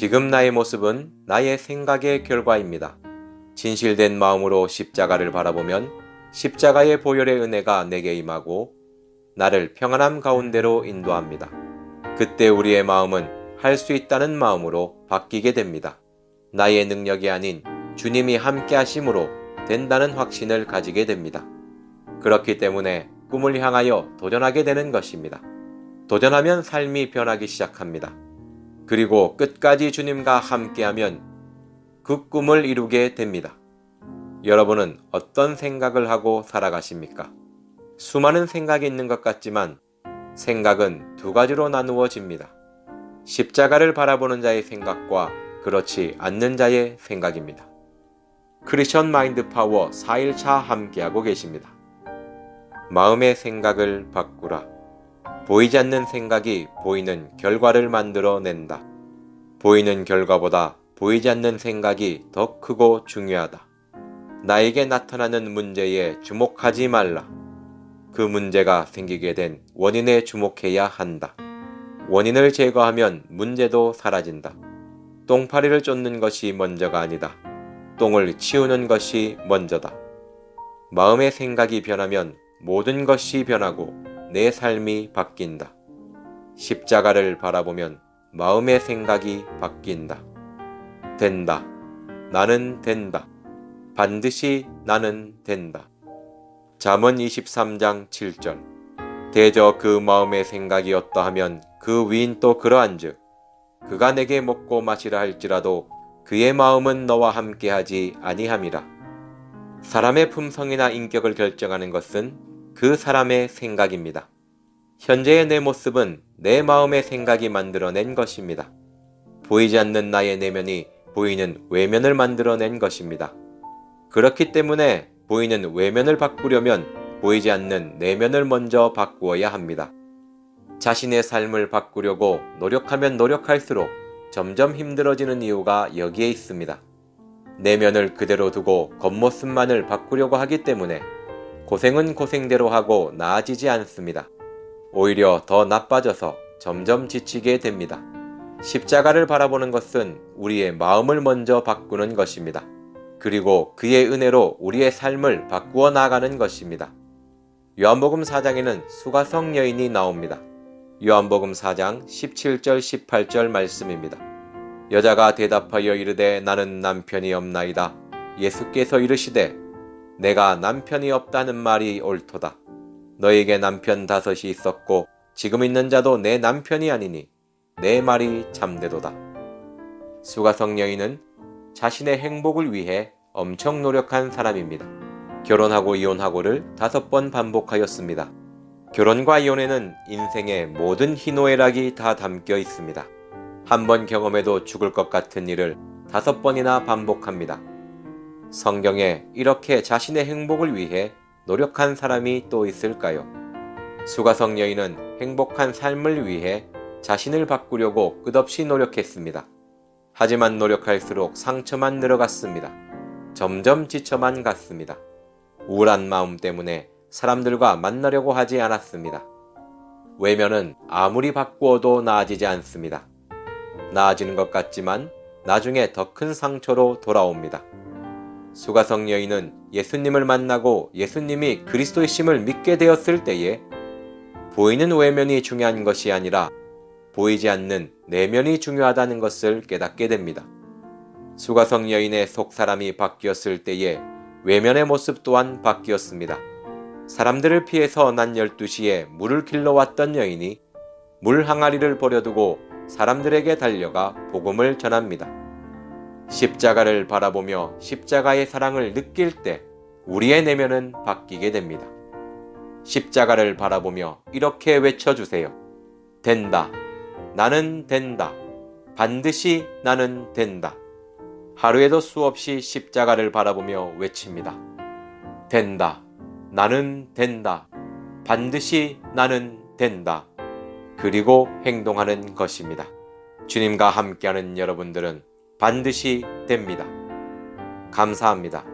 지금 나의 모습은 나의 생각의 결과입니다. 진실된 마음으로 십자가를 바라보면 십자가의 보혈의 은혜가 내게 임하고 나를 평안함 가운데로 인도합니다. 그때 우리의 마음은 할 수 있다는 마음으로 바뀌게 됩니다. 나의 능력이 아닌 주님이 함께 하심으로 된다는 확신을 가지게 됩니다. 그렇기 때문에 꿈을 향하여 도전하게 되는 것입니다. 도전하면 삶이 변하기 시작합니다. 그리고 끝까지 주님과 함께하면 그 꿈을 이루게 됩니다. 여러분은 어떤 생각을 하고 살아가십니까? 수많은 생각이 있는 것 같지만 생각은 두 가지로 나누어집니다. 십자가를 바라보는 자의 생각과 그렇지 않는 자의 생각입니다. 크리션 마인드 파워 4일차 함께하고 계십니다. 마음의 생각을 바꾸라. 보이지 않는 생각이 보이는 결과를 만들어낸다. 보이는 결과보다 보이지 않는 생각이 더 크고 중요하다. 나에게 나타나는 문제에 주목하지 말라. 그 문제가 생기게 된 원인에 주목해야 한다. 원인을 제거하면 문제도 사라진다. 똥파리를 쫓는 것이 먼저가 아니다. 똥을 치우는 것이 먼저다. 마음의 생각이 변하면 모든 것이 변하고 내 삶이 바뀐다. 십자가를 바라보면 마음의 생각이 바뀐다. 된다. 나는 된다. 반드시 나는 된다. 잠언 23장 7절. 대저 그 마음의 생각이 어떠하면 그 위인 또 그러한즉 그가 내게 먹고 마시라 할지라도 그의 마음은 너와 함께하지 아니함이라. 사람의 품성이나 인격을 결정하는 것은 그 사람의 생각입니다. 현재의 내 모습은 내 마음의 생각이 만들어낸 것입니다. 보이지 않는 나의 내면이 보이는 외면을 만들어낸 것입니다. 그렇기 때문에 보이는 외면을 바꾸려면 보이지 않는 내면을 먼저 바꾸어야 합니다. 자신의 삶을 바꾸려고 노력하면 노력할수록 점점 힘들어지는 이유가 여기에 있습니다. 내면을 그대로 두고 겉모습만을 바꾸려고 하기 때문에 고생은 고생대로 하고 나아지지 않습니다. 오히려 더 나빠져서 점점 지치게 됩니다. 십자가를 바라보는 것은 우리의 마음을 먼저 바꾸는 것입니다. 그리고 그의 은혜로 우리의 삶을 바꾸어 나가는 것입니다. 요한복음 4장에는 수가성 여인이 나옵니다. 요한복음 4장 17절 18절 말씀입니다. 여자가 대답하여 이르되 나는 남편이 없나이다. 예수께서 이르시되 내가 남편이 없다는 말이 옳도다. 너에게 남편 다섯이 있었고 지금 있는 자도 내 남편이 아니니 내 말이 참되도다. 수가성 여인은 자신의 행복을 위해 엄청 노력한 사람입니다. 결혼하고 이혼하고를 다섯 번 반복하였습니다. 결혼과 이혼에는 인생의 모든 희노애락이 다 담겨 있습니다. 한 번 경험해도 죽을 것 같은 일을 다섯 번이나 반복합니다. 성경에 이렇게 자신의 행복을 위해 노력한 사람이 또 있을까요? 수가성 여인은 행복한 삶을 위해 자신을 바꾸려고 끝없이 노력했습니다. 하지만 노력할수록 상처만 늘어갔습니다. 점점 지쳐만 갔습니다. 우울한 마음 때문에 사람들과 만나려고 하지 않았습니다. 외면은 아무리 바꾸어도 나아지지 않습니다. 나아지는 것 같지만 나중에 더 큰 상처로 돌아옵니다. 수가성 여인은 예수님을 만나고 예수님이 그리스도의 심을 믿게 되었을 때에 보이는 외면이 중요한 것이 아니라 보이지 않는 내면이 중요하다는 것을 깨닫게 됩니다. 수가성 여인의 속 사람이 바뀌었을 때에 외면의 모습 또한 바뀌었습니다. 사람들을 피해서 난 12시에 물을 길러왔던 여인이 물 항아리를 버려두고 사람들에게 달려가 복음을 전합니다. 십자가를 바라보며 십자가의 사랑을 느낄 때 우리의 내면은 바뀌게 됩니다. 십자가를 바라보며 이렇게 외쳐주세요. 된다. 나는 된다. 반드시 나는 된다. 하루에도 수없이 십자가를 바라보며 외칩니다. 된다. 나는 된다. 반드시 나는 된다. 그리고 행동하는 것입니다. 주님과 함께하는 여러분들은 반드시 됩니다. 감사합니다.